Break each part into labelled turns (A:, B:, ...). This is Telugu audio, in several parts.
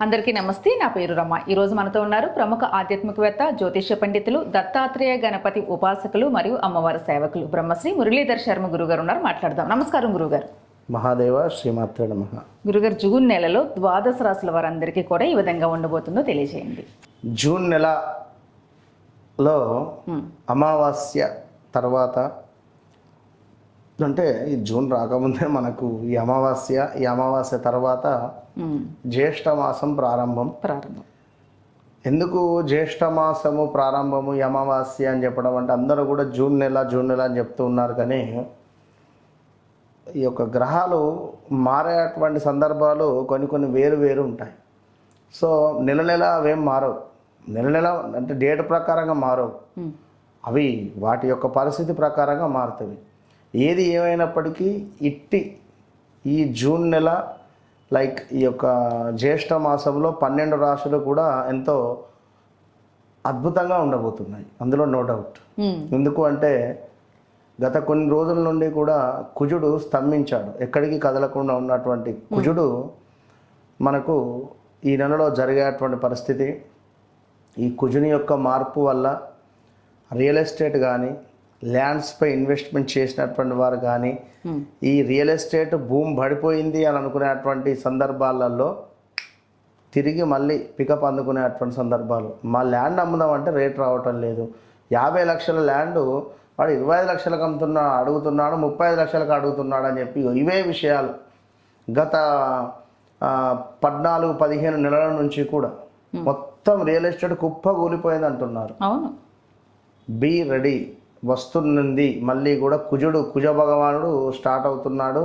A: అందరికీ నమస్తే నా పేరు రమ. ఈరోజు మనతో ఉన్నారు ప్రముఖ ఆధ్యాత్మికవేత్త జ్యోతిష్య పండితులు దత్తాత్రేయ గణపతి ఉపాసకులు మరియు అమ్మవారి సేవకులు బ్రహ్మశ్రీ మురళీధర్ శర్మ గురుగారు ఉన్నారు. మాట్లాడదాం. నమస్కారం గురుగారు.
B: మహాదేవ శ్రీమాత్ర నమ.
A: గురుగారు జూన్ నెలలో ద్వాదశ రాశుల వారందరికీ కూడా ఈ విధంగా ఉండబోతుందో తెలియజేయండి.
B: జూన్ నెలలో అమావాస్య తర్వాత అంటే ఈ జూన్ రాకముందే మనకు ఈ అమావాస్య ఈ అమావాస్య తర్వాత జ్యేష్ఠ మాసం ప్రారంభం.
A: ప్రారంభం.
B: ఎందుకు జ్యేష్ఠ మాసము ప్రారంభము ఈ అమావాస్య అని చెప్పడం అంటే అందరూ కూడా జూన్ నెల జూన్ నెల అని చెప్తూ ఉన్నారు కానీ ఈ యొక్క గ్రహాలు మారేటువంటి సందర్భాలు కొన్ని కొన్ని వేరు వేరు ఉంటాయి. సో నెల నెల అవేం మారవు. నెల నెల అంటే డేట్ ప్రకారంగా మారవు. అవి వాటి యొక్క పరిస్థితి ప్రకారంగా మారుతాయి. ఏది ఏమైనప్పటికీ ఇట్టి ఈ జూన్ నెల లైక్ ఈ యొక్క జ్యేష్ఠ మాసంలో పన్నెండు రాశులు కూడా ఎంతో అద్భుతంగా ఉండబోతున్నాయి. అందులో నో డౌట్
A: ఉమ్,
B: ఎందుకు అంటే గత కొన్ని రోజుల నుండి కూడా కుజుడు స్తంభించాడు. ఎక్కడికి కదలకుండా ఉన్నటువంటి కుజుడు మనకు ఈ నెలలో జరిగేటువంటి పరిస్థితి ఈ కుజుని యొక్క మార్పు వల్ల రియల్ ఎస్టేట్ కానీ ల్యాండ్స్పై ఇన్వెస్ట్మెంట్ చేసినటువంటి వారు కానీ ఈ రియల్ ఎస్టేట్ భూమి పడిపోయింది అని అనుకునేటువంటి సందర్భాలలో తిరిగి మళ్ళీ పికప్ అందుకునేటువంటి సందర్భాలు. మా ల్యాండ్ అమ్ముదాం అంటే రేట్ రావటం లేదు. యాభై లక్షల ల్యాండ్ వాడు ఇరవై ఐదు లక్షలకు అమ్ముతున్నా అడుగుతున్నాడు ముప్పై ఐదు లక్షలకు అడుగుతున్నాడు అని చెప్పి ఇవే విషయాలు. గత పద్నాలుగు పదిహేను నెలల నుంచి కూడా మొత్తం రియల్ ఎస్టేట్ కుప్ప కూలిపోయింది అంటున్నారు
A: అవును.
B: Be ready. వస్తున్నది. మళ్ళీ కూడా కుజుడు కుజ భగవానుడు స్టార్ట్ అవుతున్నాడు.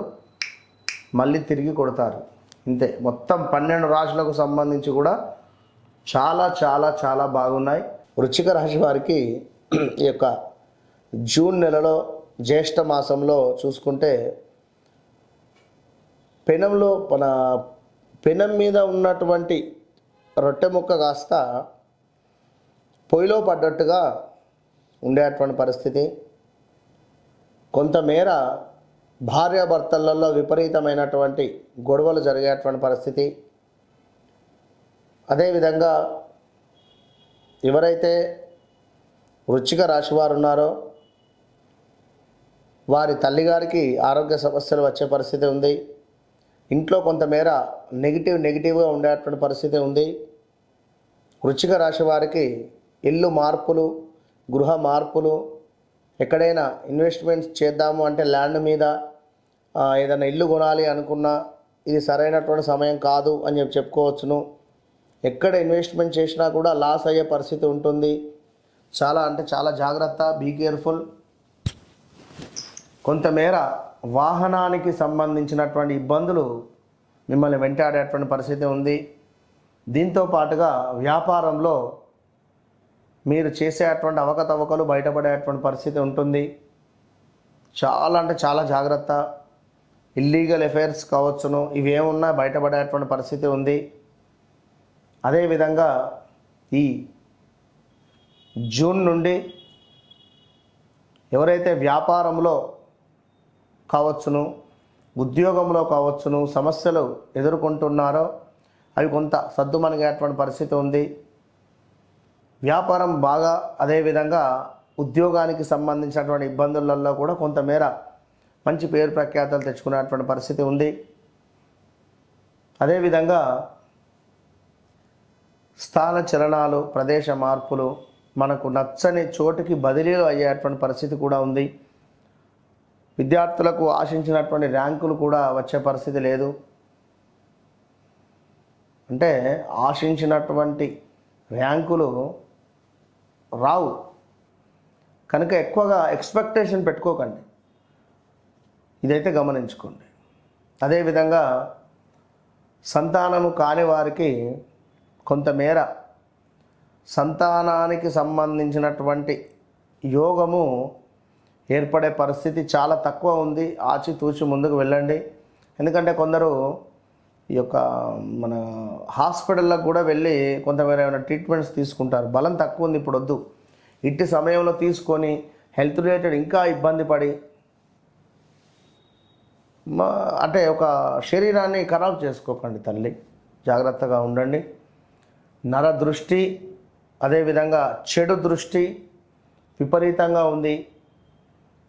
B: మళ్ళీ తిరిగి కొడతారు. ఇంతే. మొత్తం పన్నెండు రాశులకు సంబంధించి కూడా చాలా చాలా చాలా బాగున్నాయి. వృచ్చిక రాశి వారికి ఈ యొక్క జూన్ నెలలో జ్యేష్ఠ మాసంలో చూసుకుంటే పెనంలో మన పెనం మీద ఉన్నటువంటి రొట్టె ముక్క కాస్త పొయ్యిలో పడ్డట్టుగా ఉండేటువంటి పరిస్థితి. కొంతమేర భార్యాభర్తలలో విపరీతమైనటువంటి గొడవలు జరిగేటువంటి పరిస్థితి. అదేవిధంగా ఎవరైతే వృచ్చిక రాశి వారు ఉన్నారో వారి తల్లిగారికి ఆరోగ్య సమస్యలు వచ్చే పరిస్థితి ఉంది. ఇంట్లో కొంతమేర నెగిటివ్ నెగిటివ్గా ఉండేటువంటి పరిస్థితి ఉంది. వృచ్చిక రాశి వారికి ఇల్లు మార్పులు గృహ మార్పులు ఎక్కడైనా ఇన్వెస్ట్మెంట్స్ చేద్దాము అంటే ల్యాండ్ మీద ఏదైనా ఇల్లు కొనాలి అనుకున్నా ఇది సరైనటువంటి సమయం కాదు అని చెప్పి చెప్పుకోవచ్చును. ఎక్కడ ఇన్వెస్ట్మెంట్ చేసినా కూడా లాస్ అయ్యే పరిస్థితి ఉంటుంది. చాలా అంటే చాలా జాగ్రత్త బీ కేర్ఫుల్ కొంతమేర వాహనానికి సంబంధించినటువంటి ఇబ్బందులు మిమ్మల్ని వెంటాడేటువంటి పరిస్థితి ఉంది. దీంతో పాటుగా వ్యాపారంలో మీరు చేసేటువంటి అవకతవకలు బయటపడేటువంటి పరిస్థితి ఉంటుంది. చాలా అంటే చాలా జాగ్రత్త. ఇల్లీగల్ అఫైర్స్ కావచ్చును. ఇవేమున్నా బయటపడేటువంటి పరిస్థితి ఉంది. అదేవిధంగా ఈ జూన్ నుండి ఎవరైతే వ్యాపారంలో కావచ్చును ఉద్యోగంలో కావచ్చును సమస్యలు ఎదుర్కొంటున్నారో అవి కొంత సద్దుమణిగేటువంటి పరిస్థితి ఉంది. వ్యాపారం బాగా అదేవిధంగా ఉద్యోగానికి సంబంధించినటువంటి ఇబ్బందులలో కూడా కొంతమేర మంచి పేరు ప్రఖ్యాతలు తెచ్చుకునేటువంటి పరిస్థితి ఉంది. అదేవిధంగా స్థాన చలనాలు ప్రదేశ మార్పులు మనకు నచ్చని చోటుకి బదిలీలు అయ్యేటువంటి పరిస్థితి కూడా ఉంది. విద్యార్థులకు ఆశించినటువంటి ర్యాంకులు కూడా వచ్చే పరిస్థితి లేదు. అంటే ఆశించినటువంటి ర్యాంకులు రావు. కనుక ఎక్కువగా ఎక్స్పెక్టేషన్ పెట్టుకోకండి. ఇదైతే గమనించుకోండి. అదేవిధంగా సంతానము కాని వారికి కొంతమేర సంతానానికి సంబంధించినటువంటి యోగము ఏర్పడే పరిస్థితి చాలా తక్కువ ఉంది. ఆచితూచి ముందుకు వెళ్ళండి. ఎందుకంటే కొందరు ఈ యొక్క మన హాస్పిటల్లకు కూడా వెళ్ళి కొంతమేర ఏమైనా ట్రీట్మెంట్స్ తీసుకుంటారు. బలం తక్కువ ఉంది ఇప్పుడు వద్దు. ఇట్టి సమయంలో తీసుకొని హెల్త్ రిలేటెడ్ ఇంకా ఇబ్బంది పడి మా అంటే ఒక శరీరాన్ని ఖరాబ్ చేసుకోకండి తల్లి. జాగ్రత్తగా ఉండండి. నర దృష్టి అదేవిధంగా చెడు దృష్టి విపరీతంగా ఉంది.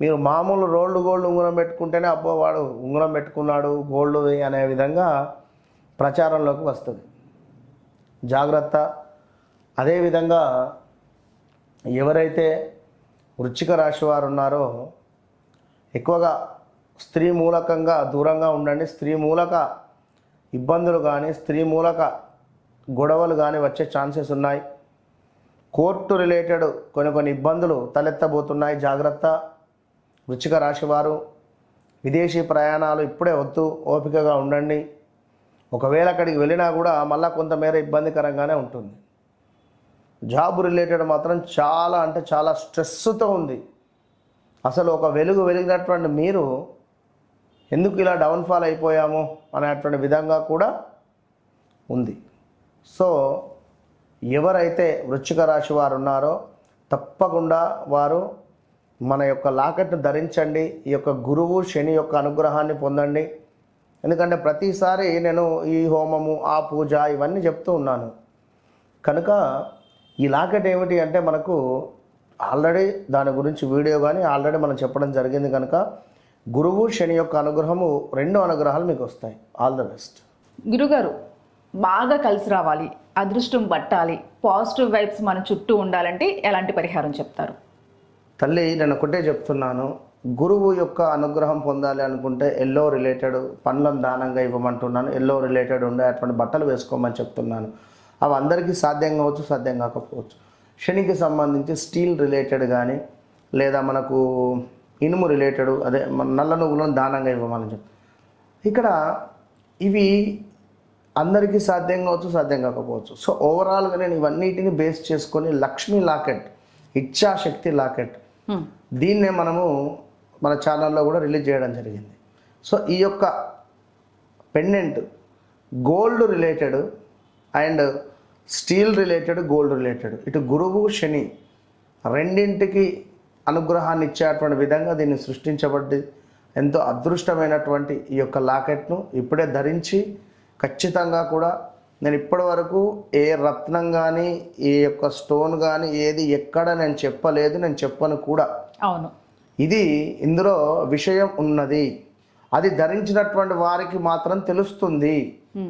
B: మీరు మామూలు రోల్డ్ గోల్డ్ ఉంగరం పెట్టుకుంటేనే అబ్బో వాడు ఉంగరం పెట్టుకున్నాడు గోల్డ్ అనే విధంగా ప్రచారంలోకి వస్తుంది. జాగ్రత్త. అదేవిధంగా ఎవరైతే వృచ్చిక రాశి వారు ఉన్నారో ఎక్కువగా స్త్రీ మూలకంగా దూరంగా ఉండండి. స్త్రీ మూలక ఇబ్బందులు కానీ స్త్రీ మూలక గొడవలు కానీ వచ్చే ఛాన్సెస్ ఉన్నాయి. కోర్టు రిలేటెడ్ కొన్ని కొన్ని ఇబ్బందులు తలెత్తబోతున్నాయి. జాగ్రత్త. వృచ్చిక రాశివారు విదేశీ ప్రయాణాలు ఇప్పుడే వద్దు. ఓపికగా ఉండండి. ఒకవేళ అక్కడికి వెళ్ళినా కూడా మళ్ళీ కొంతమేర ఇబ్బందికరంగానే ఉంటుంది. జాబ్ రిలేటెడ్ మాత్రం చాలా అంటే చాలా స్ట్రెస్తో ఉంది. అసలు ఒక వెలుగు వెలిగినటువంటి మీరు ఎందుకు ఇలా డౌన్ఫాల్ అయిపోయాము అనేటువంటి విధంగా కూడా ఉంది. సో ఎవరైతే వృశ్చిక రాశి వారు ఉన్నారో తప్పకుండా వారు మన యొక్క లాకెట్ను ధరించండి ఈ యొక్క గురువు శని యొక్క అనుగ్రహాన్ని పొందండి. ఎందుకంటే ప్రతిసారి నేను ఈ హోమము ఆ పూజ ఇవన్నీ చెప్తూ ఉన్నాను. కనుక ఈ లాకెట్ ఏమిటి అంటే మనకు ఆల్రెడీ దాని గురించి వీడియో కానీ ఆల్రెడీ మనం చెప్పడం జరిగింది కనుక గురువు శని యొక్క అనుగ్రహము రెండు అనుగ్రహాలు మీకు వస్తాయి. All the best.
A: గురుగారు బాగా కలిసి రావాలి అదృష్టం పట్టాలి పాజిటివ్ వైబ్స్ మన చుట్టూ ఉండాలంటే ఎలాంటి పరిహారం చెప్తారు?
B: తల్లి నేను ఒకటే చెప్తున్నాను. గురువు యొక్క అనుగ్రహం పొందాలి అనుకుంటే ఎల్లో రిలేటెడ్ పండ్లను దానంగా ఇవ్వమంటున్నాను. ఎల్లో రిలేటెడ్ ఉండే అటువంటి బట్టలు వేసుకోమని చెప్తున్నాను. అవి అందరికీ సాధ్యం కావచ్చు సాధ్యం కాకపోవచ్చు. శనికి సంబంధించి స్టీల్ రిలేటెడ్ కానీ లేదా మనకు ఇనుము రిలేటెడ్ అదే నల్ల నువ్వులను దానంగా ఇవ్వమని చెప్పి ఇక్కడ ఇవి అందరికీ సాధ్యం కావచ్చు సాధ్యం కాకపోవచ్చు. సో ఓవరాల్గా నేను ఇవన్నిటిని బేస్ చేసుకొని లక్ష్మీ లాకెట్ ఇచ్ఛాశక్తి లాకెట్. దీన్నే మనము మన ఛానల్లో కూడా రిలీజ్ చేయడం జరిగింది. సో ఈ యొక్క pendant gold related and steel related gold related ఇటు గురువు శని రెండింటికి అనుగ్రహాన్ని ఇచ్చేటువంటి విధంగా దీన్ని సృష్టించబడ్డి ఎంతో అదృష్టమైనటువంటి ఈ యొక్క లాకెట్ను ఇప్పుడే ధరించి ఖచ్చితంగా కూడా నేను ఇప్పటి వరకు ఏ రత్నం కానీ ఏ యొక్క స్టోన్ కానీ ఏది ఎక్కడ నేను చెప్పలేదు నేను చెప్పను కూడా.
A: అవును.
B: ఇది ఇందులో విషయం ఉన్నది. అది ధరించినటువంటి వారికి మాత్రం తెలుస్తుంది.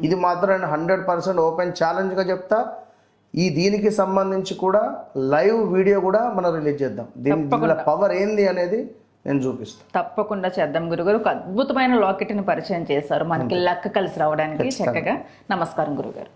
B: ఇది మాత్రం నేను హండ్రెడ్ పర్సెంట్ ఓపెన్ ఛాలెంజ్గా చెప్తా. ఈ దీనికి సంబంధించి కూడా లైవ్ వీడియో కూడా మనం రిలీజ్ చేద్దాం. దీని పవర్ ఏంది అనేది నేను చూపిస్తాను
A: తప్పకుండా చేద్దాం గురుగారు. ఒక అద్భుతమైన లాకెట్ని పరిచయం చేశారు. మనకి లక్క కలిసి రావడానికి చక్కగా నమస్కారం గురుగారు.